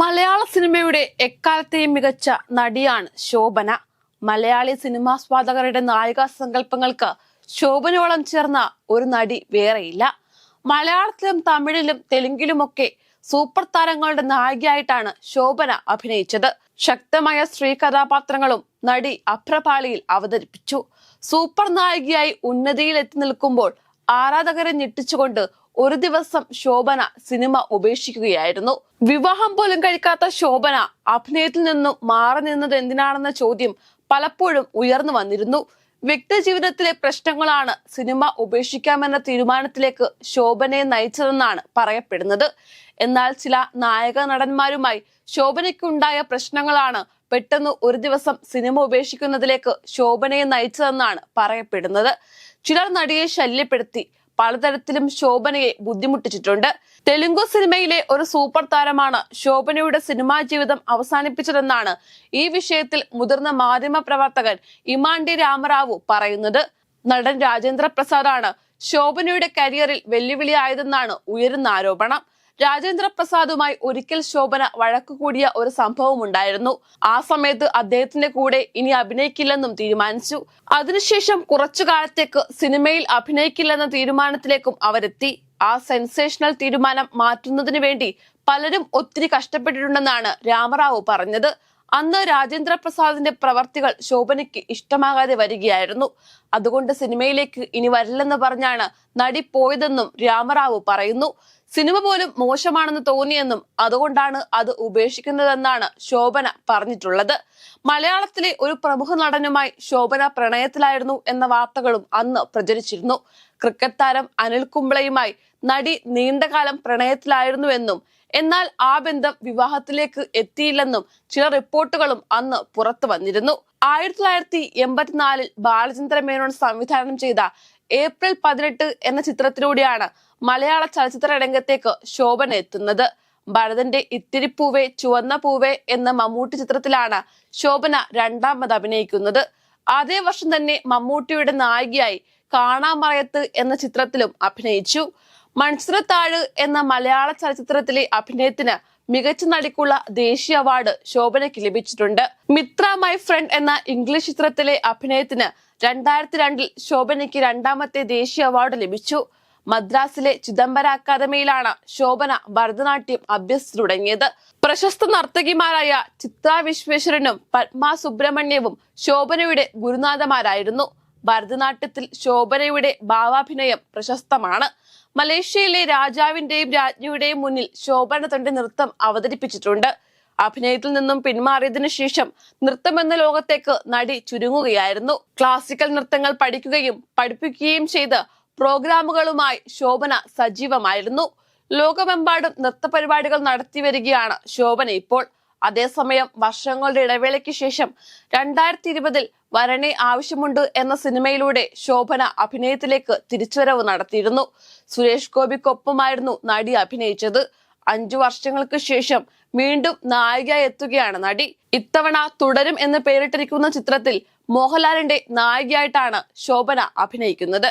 മലയാള സിനിമയുടെ എക്കാലത്തെയും മികച്ച നടിയാണ് ശോഭന. മലയാളി സിനിമാസ്വാദകരുടെ നായിക സങ്കല്പങ്ങൾക്ക് ശോഭനയോളം ചേർന്ന ഒരു നടി വേറെയില്ല. മലയാളത്തിലും തമിഴിലും തെലുങ്കിലുമൊക്കെ സൂപ്പർ താരങ്ങളുടെ നായികയായിട്ടാണ് ശോഭന അഭിനയിച്ചത്. ശക്തമായ സ്ത്രീ കഥാപാത്രങ്ങളും നടി അഭ്രപാളിയിൽ അവതരിപ്പിച്ചു. സൂപ്പർ നായികയായി ഉന്നതിയിൽ എത്തി നിൽക്കുമ്പോൾ ആരാധകരെ ഞെട്ടിച്ചുകൊണ്ട് ഒരു ദിവസം ശോഭന സിനിമ ഉപേക്ഷിക്കുകയായിരുന്നു. വിവാഹം പോലും കഴിക്കാത്ത ശോഭന അഭിനയത്തിൽ നിന്നും മാറി നിന്നത് എന്തിനാണെന്ന ചോദ്യം പലപ്പോഴും ഉയർന്നു വന്നിരുന്നു. വ്യക്തി ജീവിതത്തിലെ പ്രശ്നങ്ങളാണ് സിനിമ ഉപേക്ഷിക്കാമെന്ന തീരുമാനത്തിലേക്ക് ശോഭനയെ നയിച്ചതെന്നാണ് പറയപ്പെടുന്നത്. എന്നാൽ ചില നായക നടന്മാരുമായി ശോഭനയ്ക്കുണ്ടായ പ്രശ്നങ്ങളാണ് പെട്ടെന്ന് ഒരു ദിവസം സിനിമ ഉപേക്ഷിക്കുന്നതിലേക്ക് ശോഭനയെ നയിച്ചതെന്നാണ് പറയപ്പെടുന്നത്. ചിലർ നടിയെ ശല്യപ്പെടുത്തി പലതരത്തിലും ശോഭനയെ ബുദ്ധിമുട്ടിച്ചിട്ടുണ്ട്. തെലുങ്കു സിനിമയിലെ ഒരു സൂപ്പർ താരമാണ് ശോഭനയുടെ സിനിമാ ജീവിതം അവസാനിപ്പിച്ചതെന്നാണ് ഈ വിഷയത്തിൽ മുതിർന്ന മാധ്യമ പ്രവർത്തകൻ ഇമാണ്ടി രാമറാവു പറയുന്നത്. നടൻ രാജേന്ദ്ര പ്രസാദാണ് ശോഭനയുടെ കരിയറിൽ വെല്ലുവിളിയായതെന്നാണ് ഉയരുന്ന ആരോപണം. രാജേന്ദ്ര പ്രസാദുമായി ഒരിക്കൽ ശോഭന വഴക്കു കൂടിയ ഒരു സംഭവം ഉണ്ടായിരുന്നു. ആ സമയത്ത് അദ്ദേഹത്തിന്റെ കൂടെ ഇനി അഭിനയിക്കില്ലെന്നും തീരുമാനിച്ചു. അതിനുശേഷം കുറച്ചു കാലത്തേക്ക് സിനിമയിൽ അഭിനയിക്കില്ലെന്ന തീരുമാനത്തിലേക്കും അവരെത്തി. ആ സെൻസേഷണൽ തീരുമാനം മാറ്റുന്നതിന് വേണ്ടി പലരും ഒത്തിരി കഷ്ടപ്പെട്ടിട്ടുണ്ടെന്നാണ് രാമറാവു പറഞ്ഞത്. അന്ന് രാജേന്ദ്ര പ്രസാദിന്റെ പ്രവർത്തികൾ ശോഭനയ്ക്ക് ഇഷ്ടമാകാതെ വരികയായിരുന്നു. അതുകൊണ്ട് സിനിമയിലേക്ക് ഇനി വരില്ലെന്ന് പറഞ്ഞാണ് നടി പോയതെന്നും രാമറാവു പറയുന്നു. സിനിമ പോലും മോശമാണെന്ന് തോന്നിയെന്നും അതുകൊണ്ടാണ് അത് ഉപേക്ഷിക്കുന്നതെന്നാണ് ശോഭന പറഞ്ഞിട്ടുള്ളത്. മലയാളത്തിലെ ഒരു പ്രമുഖ നടനുമായി ശോഭന പ്രണയത്തിലായിരുന്നു എന്ന വാർത്തകളും അന്ന് പ്രചരിച്ചിരുന്നു. ക്രിക്കറ്റ് താരം അനിൽ കുംബ്ലയുമായി നടി നീണ്ടകാലം പ്രണയത്തിലായിരുന്നുവെന്നും എന്നാൽ ആ ബന്ധം വിവാഹത്തിലേക്ക് എത്തിയില്ലെന്നും ചില റിപ്പോർട്ടുകളും അന്ന് പുറത്തു വന്നിരുന്നു. ആയിരത്തി തൊള്ളായിരത്തി എൺപത്തിനാലിൽ ബാലചന്ദ്ര മേനോൻ സംവിധാനം ചെയ്ത ഏപ്രിൽ പതിനെട്ട് എന്ന ചിത്രത്തിലൂടെയാണ് മലയാള ചലച്ചിത്ര രംഗത്തേക്ക് ശോഭന എത്തുന്നത്. ഭരതന്റെ ഇത്തിരി പൂവേ ചുവന്ന പൂവേ എന്ന മമ്മൂട്ടി ചിത്രത്തിലാണ് ശോഭന രണ്ടാമത് അഭിനയിക്കുന്നത്. അതേ വർഷം തന്നെ മമ്മൂട്ടിയുടെ നായികയായി കാണാമറയത്ത് എന്ന ചിത്രത്തിലും അഭിനയിച്ചു. മൺസറത്താഴ് എന്ന മലയാള ചലച്ചിത്രത്തിലെ അഭിനയത്തിന് മികച്ച നടിക്കുള്ള ദേശീയ അവാർഡ് ശോഭനയ്ക്ക് ലഭിച്ചിട്ടുണ്ട്. മിത്ര മൈ ഫ്രണ്ട് എന്ന ഇംഗ്ലീഷ് ചിത്രത്തിലെ അഭിനയത്തിന് രണ്ടായിരത്തി രണ്ടിൽ ശോഭനയ്ക്ക് രണ്ടാമത്തെ ദേശീയ അവാർഡ് ലഭിച്ചു. മദ്രാസിലെ ചിദംബര അക്കാദമിയിലാണ് ശോഭന ഭരതനാട്യം അഭ്യസിച്ചു തുടങ്ങിയത് പ്രശസ്ത നർത്തകിമാരായ ചിത്ര വിശ്വേശ്വരനും പത്മ സുബ്രഹ്മണ്യവും ശോഭനയുടെ ഗുരുനാഥമാരായിരുന്നു ഭരതനാട്യത്തിൽ ശോഭനയുടെ ഭാവാഭിനയം പ്രശസ്തമാണ്. മലേഷ്യയിലെ രാജാവിന്റെയും രാജ്ഞിയുടെയും മുന്നിൽ ശോഭനത്തിന്റെ നൃത്തം അവതരിപ്പിച്ചിട്ടുണ്ട്. അഭിനയത്തിൽ നിന്നും പിന്മാറിയതിനു ശേഷം നൃത്തം എന്ന ലോകത്തേക്ക് നടി ചുരുങ്ങുകയായിരുന്നു. ക്ലാസിക്കൽ നൃത്തങ്ങൾ പഠിക്കുകയും പഠിപ്പിക്കുകയും ചെയ്ത് പ്രോഗ്രാമുകളുമായി ശോഭന സജീവമായിരുന്നു. ലോകമെമ്പാടും നൃത്ത പരിപാടികൾ നടത്തി വരികയാണ് ശോഭന ഇപ്പോൾ. അതേസമയം വർഷങ്ങളുടെ ഇടവേളയ്ക്ക് ശേഷം രണ്ടായിരത്തി ഇരുപതിൽ വരനെ ആവശ്യമുണ്ട് എന്ന സിനിമയിലൂടെ ശോഭന അഭിനയത്തിലേക്ക് തിരിച്ചുവരവ് നടത്തിയിരുന്നു. സുരേഷ് ഗോപിക്കൊപ്പമായിരുന്നു നടി അഭിനയിച്ചത്. അഞ്ചു വർഷങ്ങൾക്ക് ശേഷം വീണ്ടും നായികയായി എത്തുകയാണ് നടി. ഇത്തവണ തുടരും എന്ന് പേരിട്ടിരിക്കുന്ന ചിത്രത്തിൽ മോഹൻലാലിന്റെ നായികയായിട്ടാണ് ശോഭന അഭിനയിക്കുന്നത്.